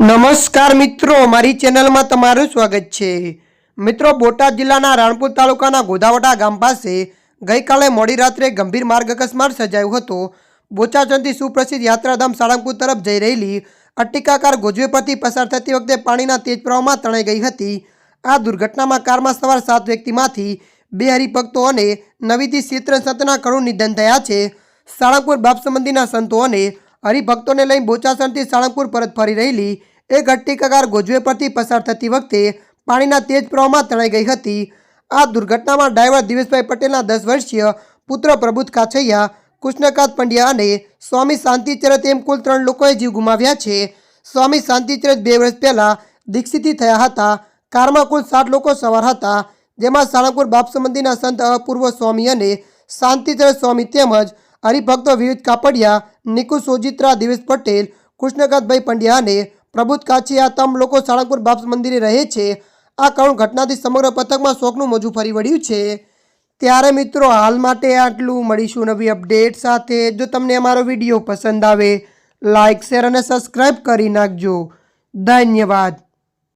નમસ્કાર મિત્રો મારી ચેનલમાં તમારું સ્વાગત છે. મિત્રો, બોટાદ જિલ્લાના રાણપુર તાલુકાના ગોધાવટા ગામ પાસે ગઈકાલે મોડી રાત્રે ગંભીર માર્ગ અકસ્માત સર્જાયો હતો. બોચાચંદથી સુપ્રસિદ્ધ યાત્રાધામ સાળંગપુર તરફ જઈ રહેલી અટ્ટિકાકાર ગોજવે પરથી પસાર થતી વખતે પાણીના તેજ પ્રવાહમાં તણાઈ ગઈ હતી. આ દુર્ઘટનામાં કારમાં સવાર સાત વ્યક્તિમાંથી બે હરિભક્તો અને નવીથી સિત્ર સંતના કરુણ નિધન થયા છે. સાળંગપુર બાપ સંબંધીના સંતો અને હરિભક્તોને લઈ બોચાસણથી સાળંગપુર પરત ફરી રહેલી એક કગાર ગોજવે પરથી પસાર થતી વખતે પાણીના તેજ પ્રવાહમાં તણાઈ ગઈ હતી. આ દુર્ઘટનામાં ડ્રાઈવર દિવેશભાઈ પટેલના દસ વર્ષીય પુત્ર પ્રબુદ્ધ કાછૈયા, કૃષ્ણકાંત પંડ્યા અને સ્વામી શાંતિચરત એમ કુલ ત્રણ લોકોએ જીવ ગુમાવ્યા છે. સ્વામી શાંતિચરત બે વર્ષ પહેલાં દીક્ષિતી થયા હતા. કારમાં કુલ સાત લોકો સવાર હતા, જેમાં સાળંગપુર બાપ સંબંધીના સંત અપૂર્વ સ્વામી અને શાંતિચરત સ્વામી તેમજ હરિભક્તો વિવિધ કાપડિયા નિકુ સોજિત્રા, દિવેશ પટેલ, કૃષ્ણકાંતભાઈ પંડ્યા અને પ્રબુદ્ધ કાછી આ તમામ લોકો સાળંગપુર બાપ્સ મંદિરે રહે છે. આ કરુણ ઘટનાથી સમગ્ર પથકમાં શોકનું મોજું ફરી વળ્યું છે. ત્યારે મિત્રો, હાલ માટે આટલું. મળીશું નવી અપડેટ સાથે. જો તમને અમારો વીડિયો પસંદ આવે લાઇક શેર અને સબસ્ક્રાઈબ કરી નાખજો. ધન્યવાદ.